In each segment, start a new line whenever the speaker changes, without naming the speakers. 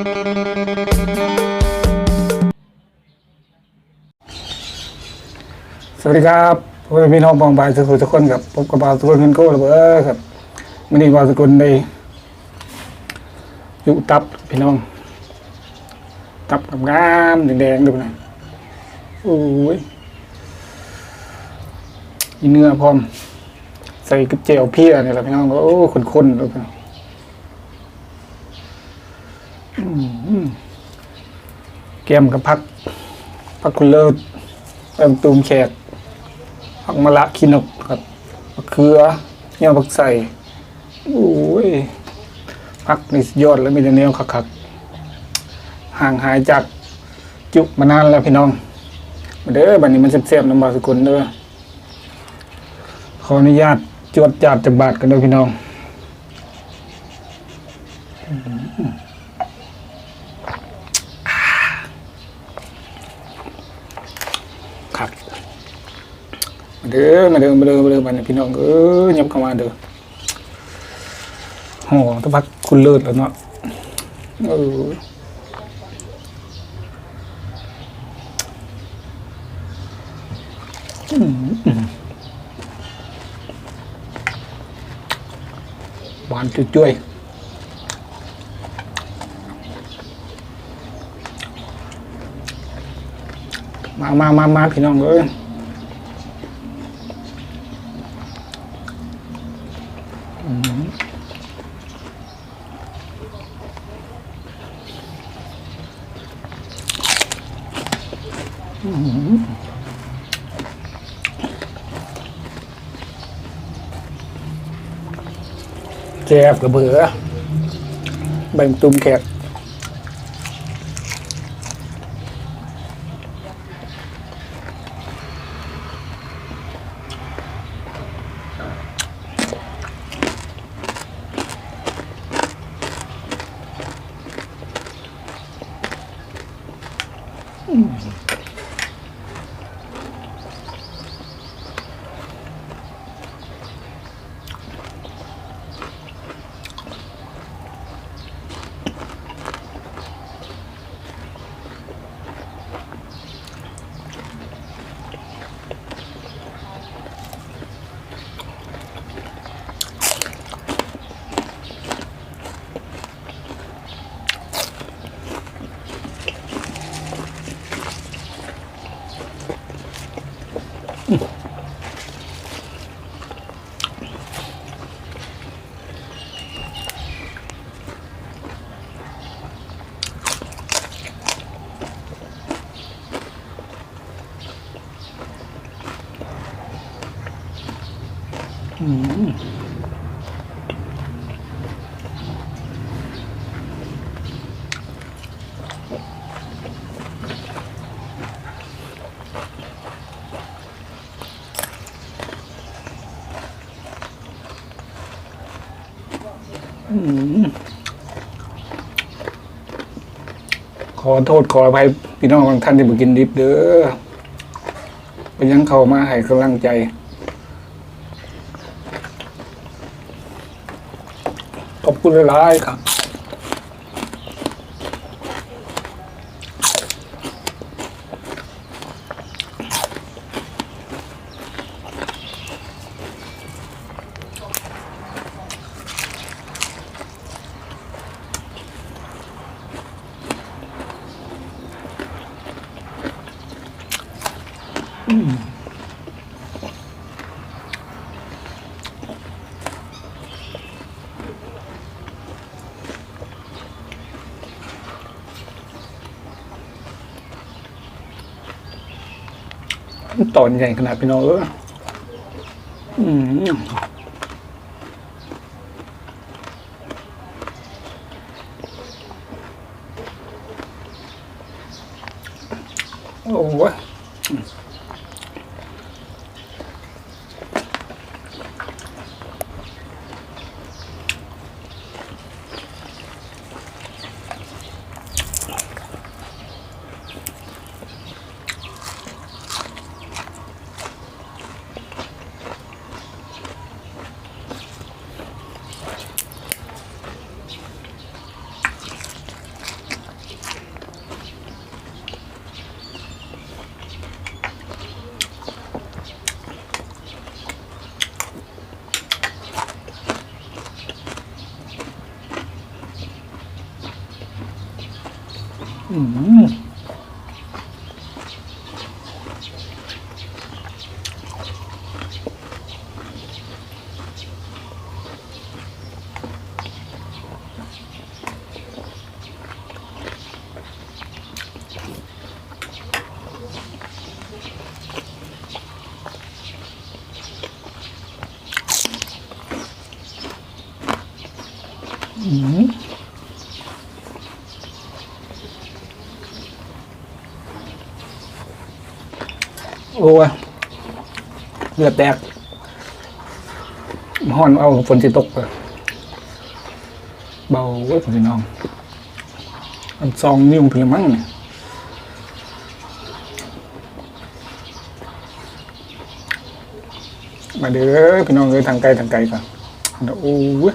สวัสดีครับพ่อพี่น้องบองบายสุขุทุกคนครับพบกับบาสุลเงินโก้ระเบ้อครับมันนี้บาสุกุลในอยู่ตับพี่น้อง ตับกับงามแดงๆดูนะโอ้ยยีเนื้อพร้อม ใส่กระเจียวเพี้ยเนี่ยแหละพี่น้องก็โอ้คนๆดูนะ แก้มกับพัก พักคุณเลิศเติมตูมแขกผักมะละขีนกครับมะเขือเนี่ยผักใส่โอ้ยผักนี่สุดยอดแล้วมีแต่แนวคักๆห่างหายจากจุมานานแล้วพี่น้องมาเด้อบัดนี้มันเสียบๆน้ำบาสกุลเด้อขออนุญาตจวดจาดจากบาทกันเด้อพี่น้องครับมา เด้อมาเด้อมาเด้อมาเด้อบัดนี้พี่น้องเอ้ยยับเข้ามาเด้อโหตะพักคุณเลิศแล้วเนาะเออหวานจุ้ยๆมามามามาพี่น้องเอ้ย แจบกระเบือใบตุ่มแขก 嗯。Mm. ขอโทษขออภัยพี่น้องบางท่านที่มากินดิบเด้อเป็นยังเข้ามาให้กำลังใจขอบคุณหลายๆครับ ตอนใหญ่ขนาดพี่น้องเอออืม อืมอืมโอ้ย เลือดแตกห้อนเอาฝนสิตกเลยเบาเว้ยพี่น้องอันซองนิ้วเพียงมั้งเนี่ยมาเด้อพี่น้องเอ้ยทางไกลทางไกลก่อนโอ้ย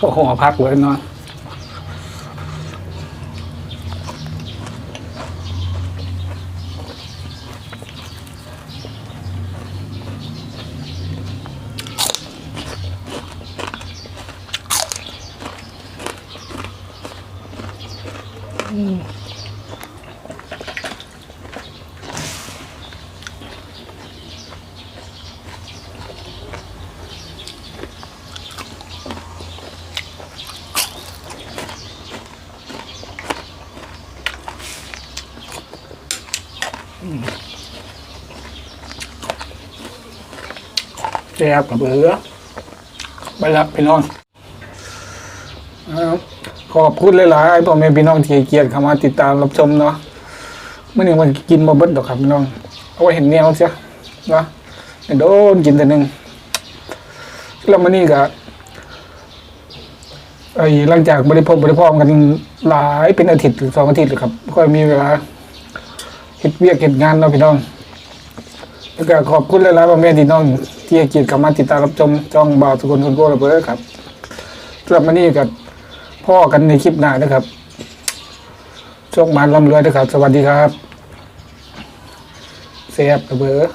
ก็คงเอาพักเลยเนาะอืม แซ่บกับเบือไปรับพี่น้องเอขอบคุณหลายๆพ่อแม่พี่น้องที่เกียรติเข้ามาติดตามรับชมเนาะเมื่อหนึ่งมันกินบ่เบิดดอกครับพี่น้อง เอาไว้เห็นแนวเสียเนาะโดนกินแต่หนึ่งแล้วมันนี่ก็ไอ้หลังจากบริโภคบริโภคกันหลายเป็นอาทิตย์ถึงสองอาทิตย์เลยครับ ก็มีเวลาเฮ็ดเวียกเฮ็ดงานเนาะพี่น้องแล้วก็ขอบคุณหลายๆพ่อแม่พี่น้อง ที่ให้เกียรติกับมาติดตามรับชมจ้องบ่าวทุกคนคนโก้ระเบิดครับสำหรับวันนี้กับพ่อกันในคลิปหน้านะครับโชคมานร่ำรวยนะครับ สวัสดีครับเสียบระเบิด